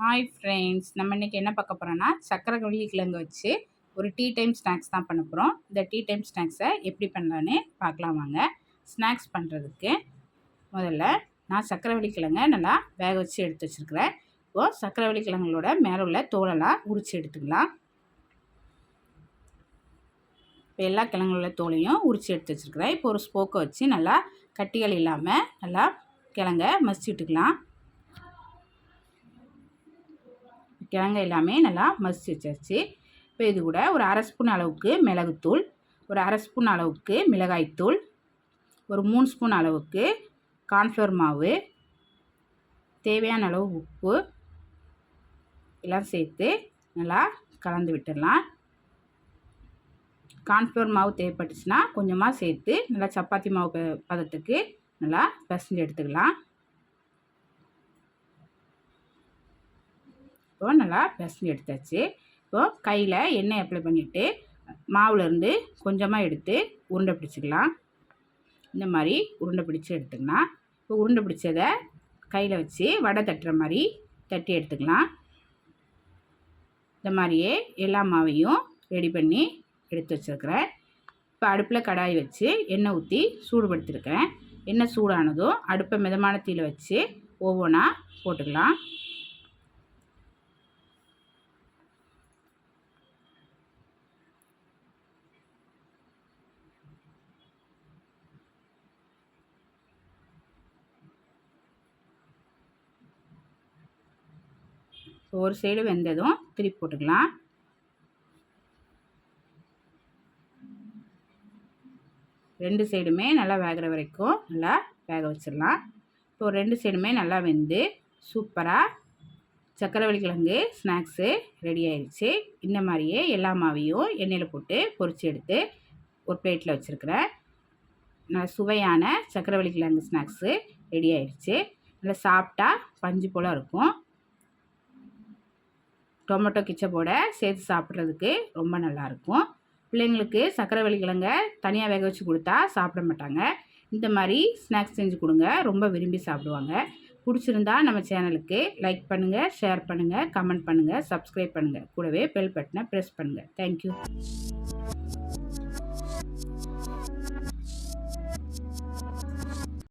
Hi friends நம்ம இன்றைக்கி என்ன பார்க்க போகிறோன்னா சக்கரை கிழங்கு வச்சு ஒரு டீ டைம் ஸ்நாக்ஸ் தான் பண்ண போகிறோம் இந்த டீ டைம் ஸ்நாக்ஸை எப்படி பண்ணலான்னு பார்க்கலாம் வாங்க. ஸ்நாக்ஸ் பண்ணுறதுக்கு முதல்ல நான் சக்கரை கிழங்கை நல்லா வேக வச்சு எடுத்து வச்சுருக்கிறேன். இப்போது சக்கரை கிழங்குகளோட மேலே உள்ள தோலெல்லாம் உரித்து எடுத்துக்கலாம். இப்போ எல்லா கிழங்குள்ள தோலையும் உரித்து எடுத்து வச்சுருக்கிறேன். இப்போ ஒரு ஸ்போக்கை வச்சு நல்லா கட்டிகள் இல்லாமல் நல்லா கிழங்க மசிச்சுட்டுக்கலாம் கிழங்கு எல்லாமே நல்லா மசிச்சு வச்சாச்சு. இப்போ இது கூட ஒரு அரை ஸ்பூன் அளவுக்கு மிளகுத்தூள் ஒரு அரை ஸ்பூன் அளவுக்கு மிளகாய்த்தூள் ஒரு மூணு ஸ்பூன் அளவுக்கு கார்ன்ஃப்ளவர் மாவு தேவையான அளவு உப்பு எல்லாம் சேர்த்து நல்லா கலந்து விட்டுடலாம். கார்ன்ஃப்ளவர் மாவு தேவைப்பட்டுச்சுன்னா கொஞ்சமாக சேர்த்து நல்லா சப்பாத்தி மாவு பதத்துக்கு நல்லா பசஞ்சு எடுத்துக்கலாம். இப்போ நல்லா பிசைஞ்சு எடுத்தாச்சு. இப்போது கையில் எண்ணெய் அப்ளை பண்ணிவிட்டு மாவுலேருந்து கொஞ்சமாக எடுத்து உருண்டை பிடிச்சிக்கலாம். இந்த மாதிரி உருண்டை பிடிச்சி எடுத்துக்கலாம். இப்போ உருண்டை பிடிச்சதை கையில் வச்சு வடை தட்டுற மாதிரி தட்டி எடுத்துக்கலாம். இந்த மாதிரியே எல்லா மாவையும் ரெடி பண்ணி எடுத்து வச்சுருக்கிறேன். இப்போ அடுப்பில் கடாய் வச்சு எண்ணெய் ஊற்றி சூடுபடுத்திருக்கிறேன். எண்ணெய் சூடானதும் அடுப்பை மிதமான தீயில் வச்சு ஒவ்வொன்றா போட்டுக்கலாம். ஒரு சைடு வெந்ததும் திருப்பி போட்டுக்கலாம். ரெண்டு சைடுமே நல்லா வேகிற வரைக்கும் நல்லா வேக வச்சிடலாம். இப்போ ரெண்டு சைடுமே நல்லா வெந்து சூப்பராக சக்கரவள்ளி கிழங்கு ஸ்நாக்ஸு ரெடி ஆயிடுச்சு. இந்த மாதிரியே எல்லா மாவையும் எண்ணெயில் போட்டு பொறிச்சு எடுத்து ஒரு பிளேட்டில் வச்சுருக்கிறேன் நல்ல சுவையான சக்கரவள்ளி கிழங்கு ஸ்நாக்ஸு ரெடி ஆயிடுச்சு. நல்லா சாப்பிட்டா பஞ்சு போல் இருக்கும். டொமேட்டோ கிச்சப்போட சேர்த்து சாப்பிட்றதுக்கு ரொம்ப நல்லாயிருக்கும். பிள்ளைங்களுக்கு சக்கரை வெளிக்கிழங்க தனியாக வேக வச்சு கொடுத்தா சாப்பிட மாட்டாங்க. இந்த மாதிரி ஸ்நாக்ஸ் செஞ்சு கொடுங்க ரொம்ப விரும்பி சாப்பிடுவாங்க. பிடிச்சிருந்தா நம்ம சேனலுக்கு லைக் பண்ணுங்கள் ஷேர் பண்ணுங்கள் கமெண்ட் பண்ணுங்கள் சப்ஸ்கிரைப் பண்ணுங்கள் கூடவே பெல் பட்டனை ப்ரெஸ் பண்ணுங்கள் தேங்க்யூ.